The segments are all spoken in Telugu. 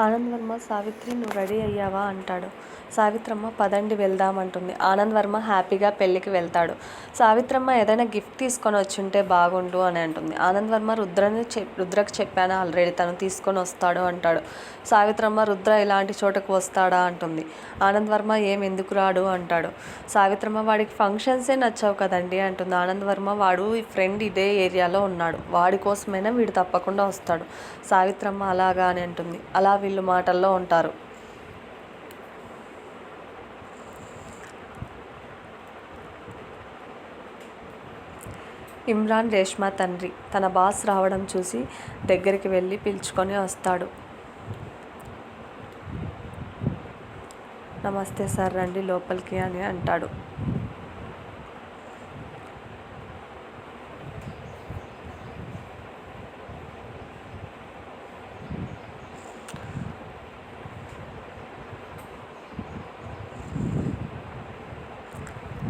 ఆనంద్ వర్మ సావిత్రి నువ్వు రెడీ అయ్యావా? అంటాడు. సావిత్రమ్మ పదండి వెళ్దాం అంటుంది. ఆనంద్ వర్మ హ్యాపీగా పెళ్ళికి వెళ్తాడు. సావిత్రమ్మ ఏదైనా గిఫ్ట్ తీసుకొని వచ్చుంటే బాగుండు అని అంటుంది. ఆనంద్ వర్మ రుద్రని చెప్ రుద్రకు చెప్పాను ఆల్రెడీ? తను తీసుకొని వస్తాడు అంటాడు. సావిత్రమ్మ రుద్ర ఇలాంటి చోటకు వస్తాడా? అంటుంది. ఆనంద్ వర్మ ఏం ఎందుకు రాడు? అంటాడు. సావిత్రమ్మ వాడికి ఫంక్షన్సే నచ్చావు కదండి? అంటుంది. ఆనంద్ వర్మ వాడు ఈ ఫ్రెండ్ ఇదే ఏరియాలో ఉన్నాడు. వాడి కోసమైనా వీడు తప్పకుండా వస్తాడు. సావిత్రమ్మ అలాగా? అని అంటుంది. అలా వీళ్ళు మాటల్లో ఉంటారు. ఇమ్రాన్ రేష్మా తండ్రి తన బాస్ రావడం చూసి దగ్గరికి వెళ్ళి పిలుచుకొని వస్తాడు. నమస్తే సార్ రండి లోపలికి అని అంటాడు.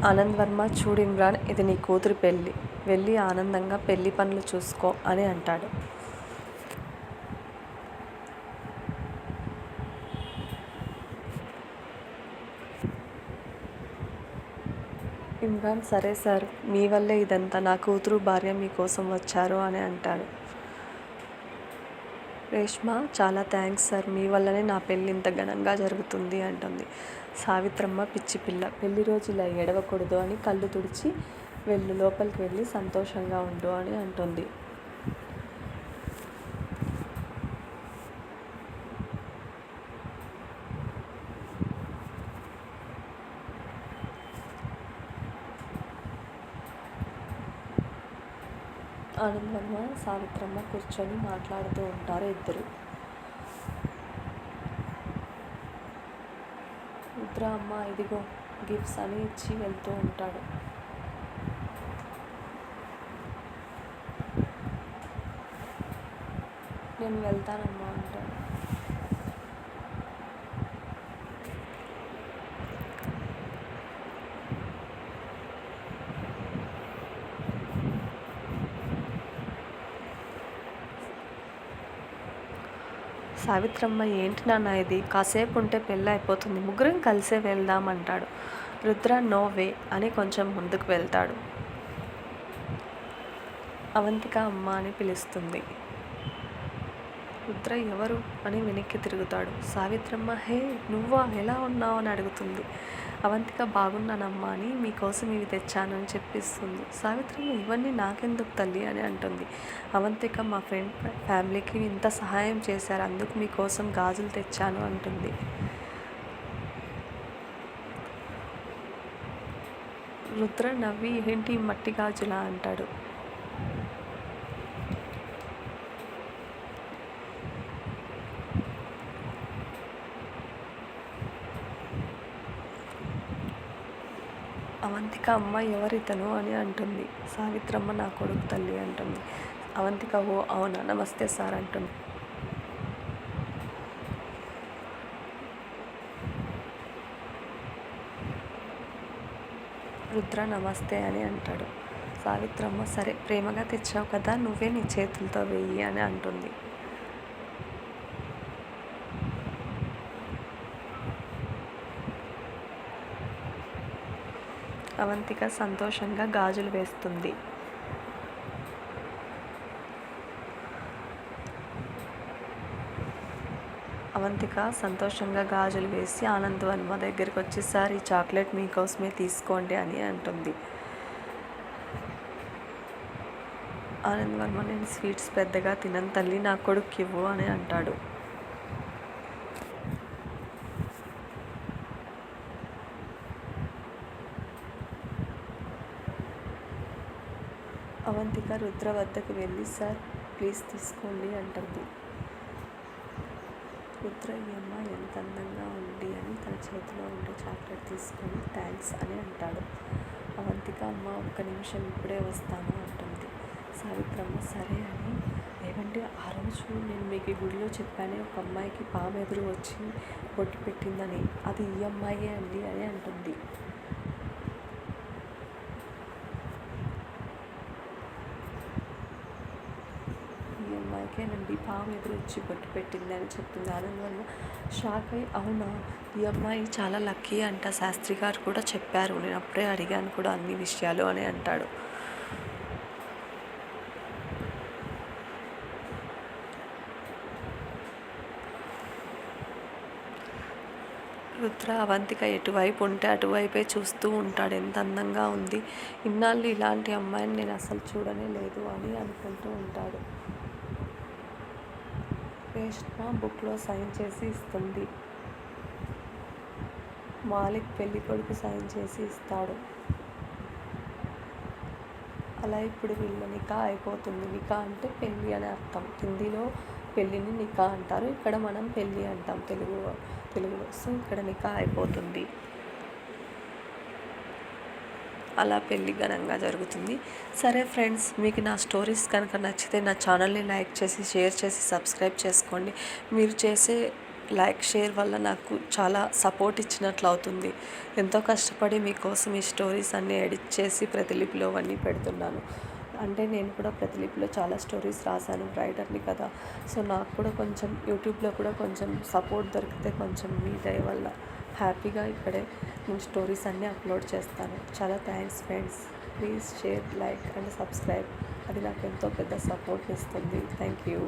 ఆనంద్ వర్మ చూడు ఇమ్రాన్ ఇది నీ కూతురు పెళ్ళి. వెళ్ళి ఆనందంగా పెళ్ళి పనులు చూసుకో అని అంటాడు. ఇమ్రాన్ సరే సార్ మీ వల్లే ఇదంతా. నా కూతురు భార్య మీకోసం వచ్చారు అని అంటాడు. రేష్మ చాలా థ్యాంక్స్ సార్. మీ వల్లనే నా పెళ్ళి ఇంత ఘనంగా జరుగుతుంది అంటుంది. సావిత్రమ్మ పిచ్చి పిల్ల పెళ్ళి రోజు ఇలా ఎడవకూడదు అని కళ్ళు తుడిచి వెళ్ళు లోపలికి వెళ్ళి సంతోషంగా ఉండు అని అంటుంది. ఆనందమ్మ సావిత్రమ్మ కూర్చొని మాట్లాడుతూ ఉంటారు ఇద్దరు. రుద్ర అమ్మ ఇదిగో గిఫ్ట్స్ అని ఇచ్చి వెళ్తూ ఉంటాడు. నేను వెళ్తానమ్మా అంటాడు. సావిత్రమ్మ ఏంటి నాన్న ఇది? కాసేపు ఉంటే పెళ్ళి అయిపోతుంది. ముగ్గురం కలిసే వెళ్దాం అంటాడు. రుద్ర నో వే అని కొంచెం ముందుకు వెళ్తాడు. అవంతిక అమ్మ అని పిలుస్తుంది. రుద్ర ఎవరు అని వెనక్కి తిరుగుతాడు. సావిత్రమ్మ హే నువ్వా? ఎలా ఉన్నావు? అని అడుగుతుంది. అవంతిక బాగున్నానమ్మా అని మీకోసం ఇవి తెచ్చానని చెప్పిస్తుంది. సావిత్రమ్మ ఇవన్నీ నాకెందుకు తల్లి? అని అంటుంది. అవంతిక మా ఫ్రెండ్ ఫ్యామిలీకి ఇంత సహాయం చేశారు. అందుకు మీకోసం గాజులు తెచ్చాను అంటుంది. రుద్ర నవ్వి ఏంటి మట్టి గాజులా? అంటాడు. అవంతిక అమ్మ ఎవరితను అని అంటుంది. సావిత్రమ్మ నా కొడుకు తల్లి అంటుంది. అవంతిక ఓ అవునా? నమస్తే సార్ అంటుంది. రుద్ర నమస్తే అని అంటాడు. సావిత్రమ్మ సరే ప్రేమగా తెచ్చావు కదా నువ్వే నీ చేతులతో వెయ్యి అని అంటుంది. అవంతిక సంతోషంగా గాజులు వేస్తుంది. అవంతిక సంతోషంగా గాజులు వేసి ఆనంద్ వర్మ దగ్గరికి వచ్చేసారి ఈ చాక్లెట్ మీకోసమే తీసుకోండి అని అంటుంది. ఆనంద్ వర్మ నేను స్వీట్స్ పెద్దగా తినను తల్లి నా కొడుకు ఇవ్వు అని అంటాడు. అవంతిక రుద్ర వద్దకు వెళ్ళి సార్ ప్లీజ్ తీసుకోండి అంటుంది. రుద్ర ఈ అమ్మ ఎంత అందంగా ఉంది అని తన చేతిలో ఉండే చాక్లెట్ తీసుకొని థ్యాంక్స్ అని అంటాడు. అవంతిక అమ్మ ఒక్క నిమిషం ఇప్పుడే వస్తాను అంటుంది. సావిత్రమ్మ సరే అని. ఏమంటే ఆ రోజు నేను మీకు గుడిలో చెప్పానే ఒక అమ్మాయికి పాము ఎదురు వచ్చి బొట్టు పెట్టిందని. అది ఈ అమ్మాయే అండి అని అంటుంది. ఓకేనండి. అమ్మాయికే నేను ఉంది పాము ఎదురొచ్చి బొట్టు పెట్టింది అని చెప్తుంది ఆనంద్ వర్మ షాక్ అయ్యి అవునా? ఈ అమ్మాయి చాలా లక్కీ అంట. శాస్త్రి గారు కూడా చెప్పారు. నేను అప్పుడే అడిగాను కూడా అన్ని విషయాలు అని అంటాడు. రుద్ర అవంతిక ఎటువైపు ఉంటే అటువైపే చూస్తూ ఉంటాడు. ఎంత అందంగా ఉంది. ఇన్నాళ్ళు ఇలాంటి అమ్మాయిని నేను అసలు చూడనే లేదు అని అనుకుంటూ ఉంటాడు. రేష్మ బుక్లో సైన్ చేసి ఇస్తుంది. మాలిక్ పెళ్ళి కొడుకు సైన్ చేసి ఇస్తాడు. అలా ఇప్పుడు వీళ్ళ నికా అయిపోతుంది. నికా అంటే పెళ్ళి అని అర్థం. హిందీలో పెళ్ళిని నికా అంటారు. ఇక్కడ మనం పెళ్ళి అంటాం. తెలుగు తెలుగులో సో ఇక్కడ నికా అయిపోతుంది. అలా పెళ్ళి ఘనంగా జరుగుతుంది. సరే ఫ్రెండ్స్ మీకు నా స్టోరీస్ కనుక నచ్చితే నా ఛానల్ని లైక్ చేసి షేర్ చేసి సబ్స్క్రైబ్ చేసుకోండి. మీరు చేసే లైక్ షేర్ వల్ల నాకు చాలా సపోర్ట్ ఇచ్చినట్లు అవుతుంది. ఎంతో కష్టపడి మీకోసం ఈ స్టోరీస్ అన్నీ ఎడిట్ చేసి ప్రతిలిపిలో అవన్నీ పెడుతున్నాను. అంటే నేను కూడా ప్రతిలిపిలో చాలా స్టోరీస్ రాశాను రైటర్ని కదా. సో నాకు కూడా కొంచెం యూట్యూబ్లో కూడా కొంచెం సపోర్ట్ దొరికితే కొంచెం మీ దయ వల్ల హ్యాపీగా ఇక్కడే నేను స్టోరీస్ అన్నీ అప్లోడ్ చేస్తాను. చాలా thanks friends. Please share like and subscribe. అది నాకు ఎంతో పెద్ద సపోర్ట్ ఇస్తుంది థ్యాంక్ యూ.